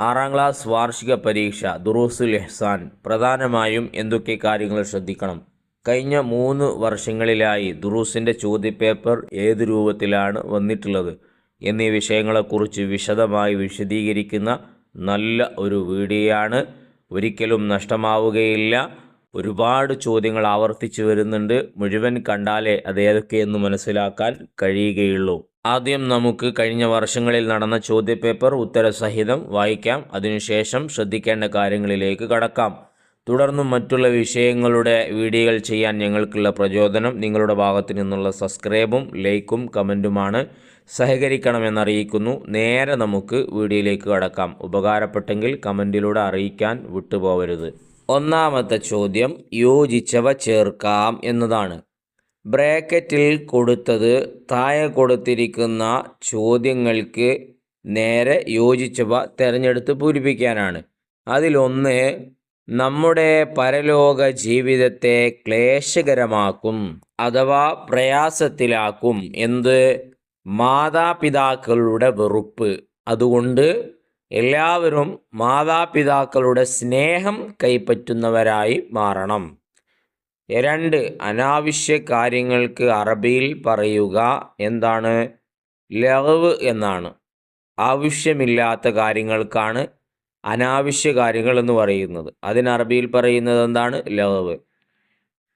ആറാം ക്ലാസ് വാർഷിക പരീക്ഷ ദുറൂസുൽ എഹ്സാൻ പ്രധാനമായും എന്തൊക്കെ കാര്യങ്ങൾ ശ്രദ്ധിക്കണം? കഴിഞ്ഞ മൂന്ന് വർഷങ്ങളിലായി ദുറൂസിന്റെ ചോദ്യപേപ്പർ ഏത് രൂപത്തിലാണ് വന്നിട്ടുള്ളത്? എന്നീ വിഷയങ്ങളെക്കുറിച്ച് വിശദമായി വിശദീകരിക്കുന്ന നല്ല ഒരു വീഡിയോയാണ്. ഒരിക്കലും നഷ്ടമാവുകയില്ല. ഒരുപാട് ചോദ്യങ്ങൾ ആവർത്തിച്ചു വരുന്നുണ്ട്. മുഴുവൻ കണ്ടാലേ അത് ഏതൊക്കെയെന്ന് മനസ്സിലാക്കാൻ കഴിയുകയുള്ളൂ. ആദ്യം നമുക്ക് കഴിഞ്ഞ വർഷങ്ങളിൽ നടന്ന ചോദ്യപേപ്പർ ഉത്തരസഹിതം വായിക്കാം. അതിനുശേഷം ശ്രദ്ധിക്കേണ്ട കാര്യങ്ങളിലേക്ക് കടക്കാം. തുടർന്നും മറ്റുള്ള വിഷയങ്ങളുടെ വീഡിയോകൾ ചെയ്യാൻ ഞങ്ങൾക്കുള്ള പ്രചോദനം നിങ്ങളുടെ ഭാഗത്തു നിന്നുള്ള സബ്സ്ക്രൈബും ലൈക്കും കമന്റുമാണ് സഹകരിക്കണമെന്നറിയിക്കുന്നു. നേരെ നമുക്ക് വീഡിയോയിലേക്ക് കടക്കാം. ഉപകാരപ്പെട്ടെങ്കിൽ കമന്റിലൂടെ അറിയിക്കാൻ വിട്ടുപോകരുത്. ഒന്നാമത്തെ ചോദ്യം യോജിച്ചവ ചേർക്കാം എന്നതാണ്. ബ്രാക്കറ്റിൽ കൊടുത്തത് താഴെ കൊടുത്തിരിക്കുന്ന ചോദ്യങ്ങൾക്ക് നേരെ യോജിച്ചവ തിരഞ്ഞെടുത്ത് പൂരിപ്പിക്കാനാണ്. അതിലൊന്ന് നമ്മുടെ പരലോക ജീവിതത്തെ ക്ലേശകരമാക്കും അഥവാ പ്രയാസത്തിലാക്കും എന്ത്? മാതാപിതാക്കളുടെ വെറുപ്പ്. അതുകൊണ്ട് എല്ലാവരും മാതാപിതാക്കളുടെ സ്നേഹം കൈപ്പറ്റുന്നവരായി മാറണം. രണ്ട് അനാവശ്യ കാര്യങ്ങൾക്ക് അറബിയിൽ പറയുക എന്താണ്? ലവ് എന്നാണ്. ആവശ്യമില്ലാത്ത കാര്യങ്ങൾക്കാണ് അനാവശ്യ കാര്യങ്ങൾ എന്ന് പറയുന്നത്. അതിന് അറബിയിൽ പറയുന്നത് എന്താണ്? ലവ്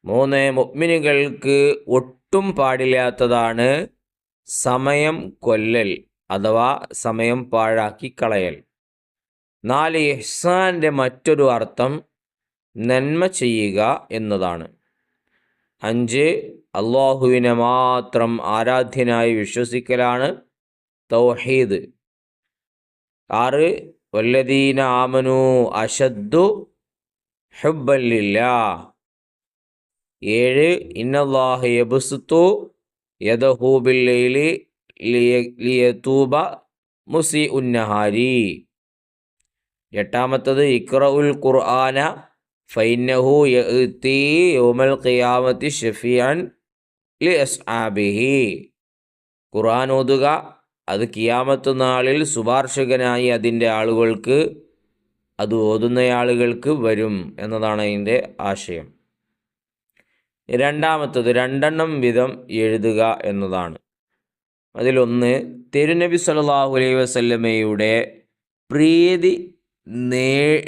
മൂന്ന് മുഗ്മിനുകൾക്ക് ഒട്ടും പാടില്ലാത്തതാണ് സമയം കൊല്ലൽ അഥവാ സമയം പാഴാക്കി കളയൽ. നാല് ഇഹ്സാന്റെ മറ്റൊരു അർത്ഥം നന്മ ചെയ്യുക എന്നതാണ്. അഞ്ച് അള്ളാഹുവിനെ മാത്രം ആരാധ്യനായി വിശ്വസിക്കലാണ് തൗഹീദ്. ആറ് വല്ലദീന ആമനു അഷദ്ദു ഹുബല്ലില്ല ഏഴ് ഇന്നല്ലാഹ യബുസുത്തു യദഹൂബില്ലയിലി ലിയതൂബ മുസി ഉന്നഹാരി എട്ടാമത്തത് ഇക്റഉൽ ഖുർആന ഫൈനഹു യഅ്തി യൗമൽ ഖിയാമത്തി ലി അസ്ഹാബിഹി ഖുർആൻ ഓതുക അത് കിയാമത്ത് നാളിൽ ശുപാർശകനായി അതിന്റെ ആളുകൾക്ക് അത് ഓതുന്ന ആളുകൾക്ക് വരും എന്നതാണ് അതിന്റെ ആശയം. രണ്ടാമത്തത് രണ്ടെണ്ണം വിധം എഴുതുക എന്നതാണ്. അതിലൊന്ന് തിരുനബി സല്ലല്ലാഹു അലൈഹി വസല്ലമയുടെ പ്രീതി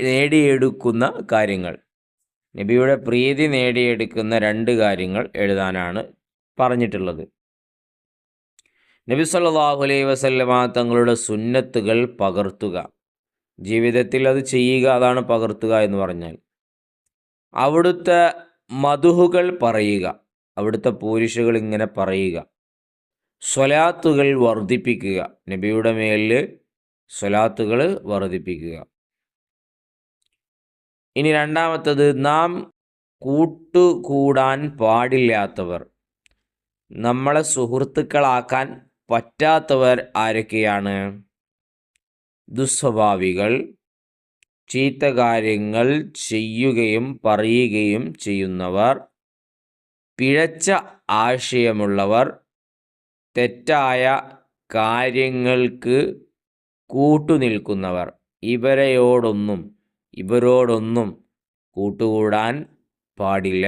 നേടിയെടുക്കുന്ന കാര്യങ്ങൾ. നബിയുടെ പ്രീതി നേടിയെടുക്കുന്ന രണ്ട് കാര്യങ്ങൾ എഴുതാനാണ് പറഞ്ഞിട്ടുള്ളത്. നബി സല്ലാഹു അലൈ വസല്ലമ തങ്ങളുടെ സുന്നത്തുകൾ പകർത്തുക. ജീവിതത്തിൽ അത് ചെയ്യുക അതാണ് പകർത്തുക എന്ന് പറഞ്ഞാൽ. അവിടുത്തെ മധുഹുകൾ പറയുക അവിടുത്തെ പൂരിഷുകൾ ഇങ്ങനെ പറയുക. സ്വലാത്തുകൾ വർദ്ധിപ്പിക്കുക നബിയുടെ മേലിൽ സ്വലാത്തുകൾ വർദ്ധിപ്പിക്കുക. ഇനി രണ്ടാമത്തത് നാം കൂട്ടുകൂടാൻ പാടില്ലാത്തവർ. നമ്മളെ സുഹൃത്തുക്കളാക്കാൻ പറ്റാത്തവർ ആരൊക്കെയാണ്? ദുസ്വഭാവികൾ ചീത്ത കാര്യങ്ങൾ ചെയ്യുകയും പറയുകയും ചെയ്യുന്നവർ പിഴച്ച ആശയമുള്ളവർ തെറ്റായ കാര്യങ്ങൾക്ക് കൂട്ടുനിൽക്കുന്നവർ. ഇവരെയോടൊന്നും ഇവരോടൊന്നും കൂട്ടുകൂടാൻ പാടില്ല.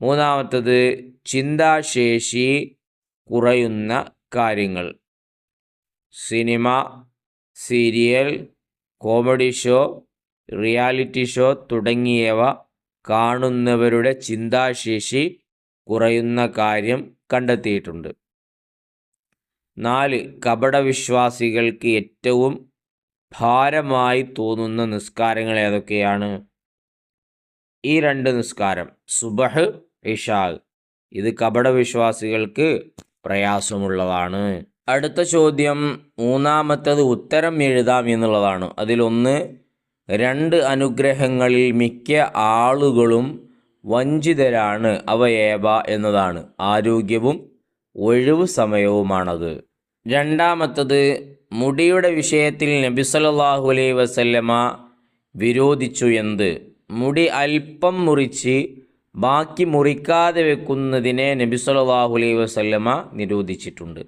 മൂന്നാമത്തത് ചിന്താശേഷി കുറയുന്ന കാര്യങ്ങൾ. Cinema serial comedy show reality show തുടങ്ങിയവ കാണുന്നവരുടെ ചിന്താശേഷി കുറയുന്ന കാര്യം കണ്ടെത്തിയിട്ടുണ്ട്. നാല് കപടവിശ്വാസികൾക്ക് ഏറ്റവും ഭാരമായി തോന്നുന്ന നിസ്കാരങ്ങൾ ഏതൊക്കെയാണ്? ഈ രണ്ട് നിസ്കാരം സുബഹ് ഇഷാൽ ഇത് കപടവിശ്വാസികൾക്ക് പ്രയാസമുള്ളതാണ്. അടുത്ത ചോദ്യം മൂന്നാമത്തത് ഉത്തരം എഴുതാം എന്നുള്ളതാണ്. അതിലൊന്ന് രണ്ട് അനുഗ്രഹങ്ങളിൽ മിക്ക ആളുകളും വഞ്ചിതരാണ് അവ ഏവ എന്നതാണ്. ആരോഗ്യവും ഒഴിവു സമയവുമാണത്. രണ്ടാമത്തത് മുടിയുടെ വിഷയത്തിൽ നബി സല്ലല്ലാഹു അലൈഹി വസല്ലമ വിരോധിച്ചു എന്ത്? മുടി അല്പം മുറിച്ച് ബാക്കി മുറിക്കാതെ വെക്കുന്നതിനെ നബി സല്ലല്ലാഹു അലൈഹി വസല്ലമ നിരോധിച്ചിട്ടുണ്ട്.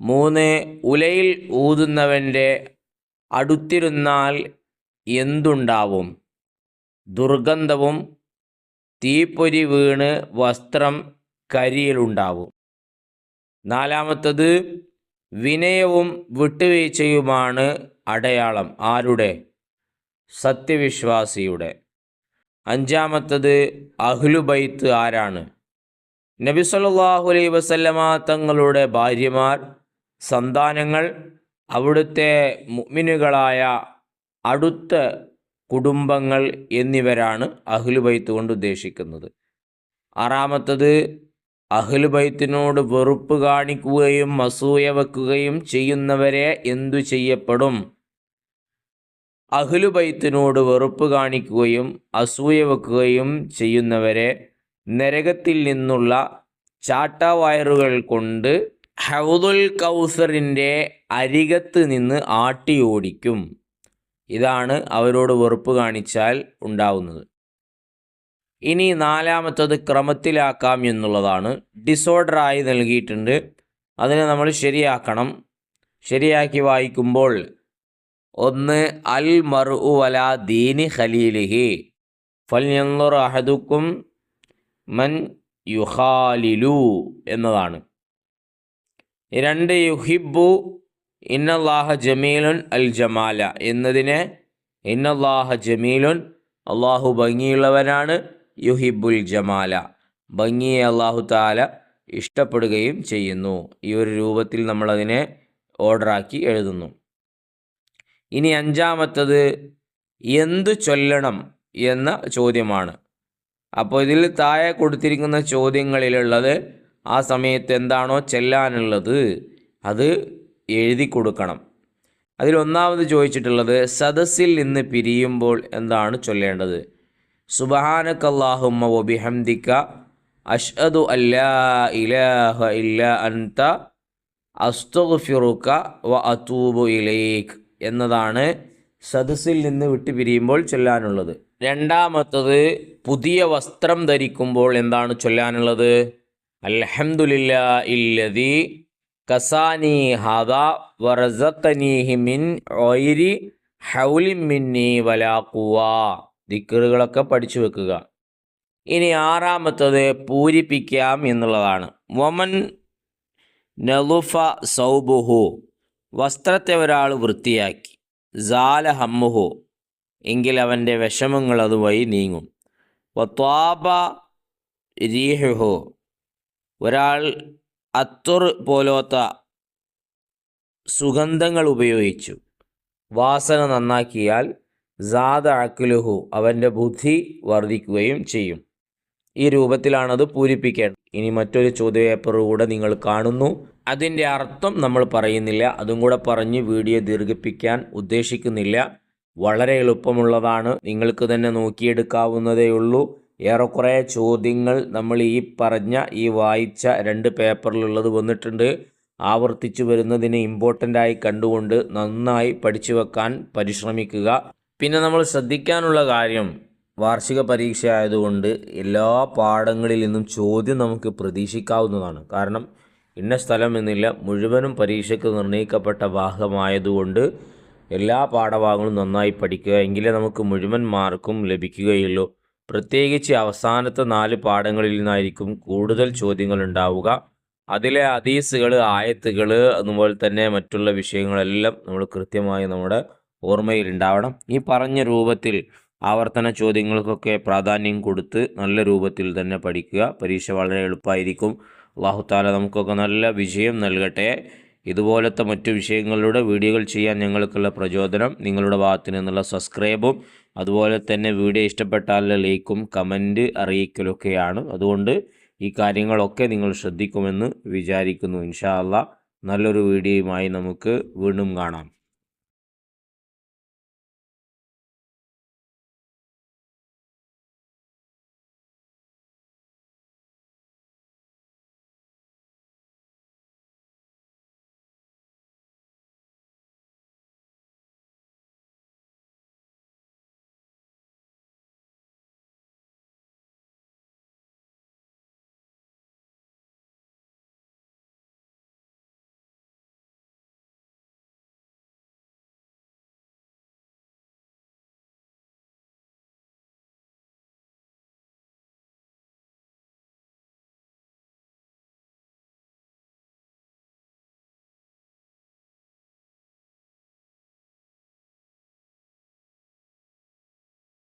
മൂന്ന് ഉലയിൽ ഊതുന്നവന്റെ അടുത്തിരുന്നാൽ എന്തുണ്ടാവും? ദുർഗന്ധവും തീപ്പൊരി വീണ് വസ്ത്രം കരിയിലുണ്ടാവും. നാലാമത്തത് വിനയവും വിട്ടുവീഴ്ചയുമാണ് അടയാളം. ആരുടെ? സത്യവിശ്വാസിയുടെ. അഞ്ചാമത്തത് അഹ്ലുബൈത്ത് ആരാണ്? നബി സല്ലല്ലാഹു അലൈഹി വസല്ലമ തങ്ങളുടെ ഭാര്യമാർ സന്താനങ്ങൾ അവിടുത്തെ മുഅ്മിനുകളായ അടുത്ത കുടുംബങ്ങൾ എന്നിവരാണ് അഹ്ലുബൈത്ത് കൊണ്ട് ഉദ്ദേശിക്കുന്നത്. ആറാമത്തത് അഹ്ലുബൈത്തിനോട് വെറുപ്പ് കാണിക്കുകയും അസൂയ വെക്കുകയും ചെയ്യുന്നവരെ എന്തു ചെയ്യപ്പെടും? അഹ്ലുബൈത്തിനോട് വെറുപ്പ് കാണിക്കുകയും അസൂയ വെക്കുകയും ചെയ്യുന്നവരെ നരകത്തിൽ നിന്നുള്ള ചാട്ടവയറുകൾ കൊണ്ട് ഹൗദുൽ കൗസറിന്റെ അരികത്ത് നിന്ന് ആട്ടിയോടിക്കും. ഇതാണ് അവരോട് വെറുപ്പ് കാണിച്ചാൽ ഉണ്ടാവുന്നത്. ഇനി നാലാമത്തത് ക്രമത്തിലാക്കാം എന്നുള്ളതാണ്. ഡിസോർഡറായി നൽകിയിട്ടുണ്ട്. അതിനെ നമ്മൾ ശരിയാക്കണം. ശരിയാക്കി വായിക്കുമ്പോൾ ഒന്ന് അൽ മറു വല ദീനി ഖലീലിഹി. ഫൽ അഹദുക്കും മൻ യുഹാലിലു എന്നതാണ്. രണ്ട് യുഹിബു ഇന്നല്ലാഹ ജമീലുൻ അൽ ജമാല. എന്നതിനെ ഇന്നല്ലാഹ ജമീലുൻ അള്ളാഹു ഭംഗിയുള്ളവനാണ്. യുഹിബുൽ ജമാല. ഭംഗിയെ അള്ളാഹു താല ഇഷ്ടപ്പെടുകയും ചെയ്യുന്നു. ഈ ഒരു രൂപത്തിൽ നമ്മളതിനെ ഓർഡറാക്കി എഴുതുന്നു. ഇനി അഞ്ചാമത്തത് എന്തു ചൊല്ലണം എന്ന ചോദ്യമാണ്. അപ്പോൾ ഇതിൽ താഴെ കൊടുത്തിരിക്കുന്ന ചോദ്യങ്ങളിലുള്ളത് ആ സമയത്ത് എന്താണോ ചെല്ലാനുള്ളത് അത് എഴുതി കൊടുക്കണം. അതിലൊന്നാമത് ചോദിച്ചിട്ടുള്ളത് സദസ്സിൽ നിന്ന് പിരിയുമ്പോൾ എന്താണ് ചൊല്ലേണ്ടത്? സുബഹാനക്കല്ലാഹുമ്മ വബിഹംദിക്ക അഷ്അദു അല്ലാ ഇലാഹ ഇല്ല അൻത അസ്തുഫിറുക്ക വ അതൂബു ഇലേഖ് എന്നതാണ് സദസ്സിൽ നിന്ന് വിട്ടു പിരിയുമ്പോൾ ചൊല്ലാനുള്ളത്. രണ്ടാമത്തത് പുതിയ വസ്ത്രം ധരിക്കുമ്പോൾ എന്താണ് ചൊല്ലാനുള്ളത്? അൽഹംദുലില്ല ഇല്ലതി കസാനി ഹദ വറസത്തനീഹി മിൻ ഒയിരി ഹൗലി മിന്നി വലാക്കുവ ദിക്കറുകളൊക്കെ പഠിച്ചു വെക്കുക. ഇനി ആറാമത്തത് പൂരിപ്പിക്കാം എന്നുള്ളതാണ്. വമൻ നലുഫ സൗബുഹു വസ്ത്രത്തെ ഒരാൾ വൃത്തിയാക്കി. ജാല ഹമ്മുഹു എങ്കിൽ അവന്റെ വിഷമങ്ങൾ അതുവഴി നീങ്ങും. വത്വാബ രീഹുഹു ഒരാൾ അത്തുർ പോലോത്ത സുഗന്ധങ്ങൾ ഉപയോഗിച്ചു. വാസന നന്നാക്കിയാൽ ജാദ അക്കുലുഹു അവന്റെ ബുദ്ധി വർദ്ധിക്കുകയും ചെയ്യും. ഈ രൂപത്തിലാണത് പൂരിപ്പിക്കേണ്ടത്. ഇനി മറ്റൊരു ചോദ്യപേപ്പർ കൂടെ നിങ്ങൾ കാണുന്നു. അതിന്റെ അർത്ഥം നമ്മൾ പറയുന്നില്ല. അതും കൂടെ പറഞ്ഞ് വീഡിയോ ദീർഘിപ്പിക്കാൻ ഉദ്ദേശിക്കുന്നില്ല. വളരെ എളുപ്പമുള്ളതാണ്. നിങ്ങൾക്ക് തന്നെ നോക്കിയെടുക്കാവുന്നതേ ഉള്ളൂ. ഏറെക്കുറെ ചോദ്യങ്ങൾ നമ്മൾ ഈ പറഞ്ഞ ഈ വായിച്ച രണ്ട് പേപ്പറിലുള്ളത് വന്നിട്ടുണ്ട്. ആവർത്തിച്ചു വരുന്നതിനെ ഇമ്പോർട്ടന്റായി കണ്ടുകൊണ്ട് നന്നായി പഠിച്ചു വെക്കാൻ പരിശ്രമിക്കുക. പിന്നെ നമ്മൾ ശ്രദ്ധിക്കാനുള്ള കാര്യം വാർഷിക പരീക്ഷ ആയതുകൊണ്ട് എല്ലാ പാഠങ്ങളിൽ നിന്നും ചോദ്യം നമുക്ക് പ്രതീക്ഷിക്കാവുന്നതാണ്. കാരണം ഇന്ന സ്ഥലം എന്നില്ല മുഴുവനും പരീക്ഷയ്ക്ക് നിർണയിക്കപ്പെട്ട ഭാഗമായതുകൊണ്ട് എല്ലാ പാഠഭാഗങ്ങളും നന്നായി പഠിക്കുക എങ്കിലേ നമുക്ക് മുഴുവൻ മാർക്കും ലഭിക്കുകയുള്ളൂ. പ്രത്യേകിച്ച് അവസാനത്തെ നാല് പാഠങ്ങളിൽ നിന്നായിരിക്കും കൂടുതൽ ചോദ്യങ്ങൾ ഉണ്ടാവുക. അതിലെ അതീസുകൾ ആയത്തുകൾ അതുപോലെ തന്നെ മറ്റുള്ള വിഷയങ്ങളെല്ലാം നമ്മൾ കൃത്യമായി നമ്മുടെ ഓർമ്മയിൽ ഉണ്ടാവണം ഈ പറഞ്ഞ രൂപത്തിൽ ആവർത്തന ചോദ്യങ്ങൾക്കൊക്കെ പ്രാധാന്യം കൊടുത്ത് നല്ല രൂപത്തിൽ തന്നെ പഠിക്കുക. പരീക്ഷ വളരെ എളുപ്പമായിരിക്കും. അള്ളാഹുത്താല നമുക്കൊക്കെ നല്ല വിജയം നൽകട്ടെ. ഇതുപോലത്തെ മറ്റു വിഷയങ്ങളുടെ വീഡിയോകൾ ചെയ്യാൻ ഞങ്ങൾക്കുള്ള പ്രചോദനം നിങ്ങളുടെ ഭാഗത്തു നിന്നുള്ള സബ്സ്ക്രൈബും അതുപോലെ തന്നെ വീഡിയോ ഇഷ്ടപ്പെട്ടാൽ ലൈക്കും കമന്റ് അറിയിക്കലൊക്കെയാണ്. അതുകൊണ്ട് ഈ കാര്യങ്ങളൊക്കെ നിങ്ങൾ ശ്രദ്ധിക്കുമെന്ന് വിചാരിക്കുന്നു. ഇൻഷാ അള്ളാ നല്ലൊരു വീഡിയോയുമായി നമുക്ക് വീണ്ടും കാണാം.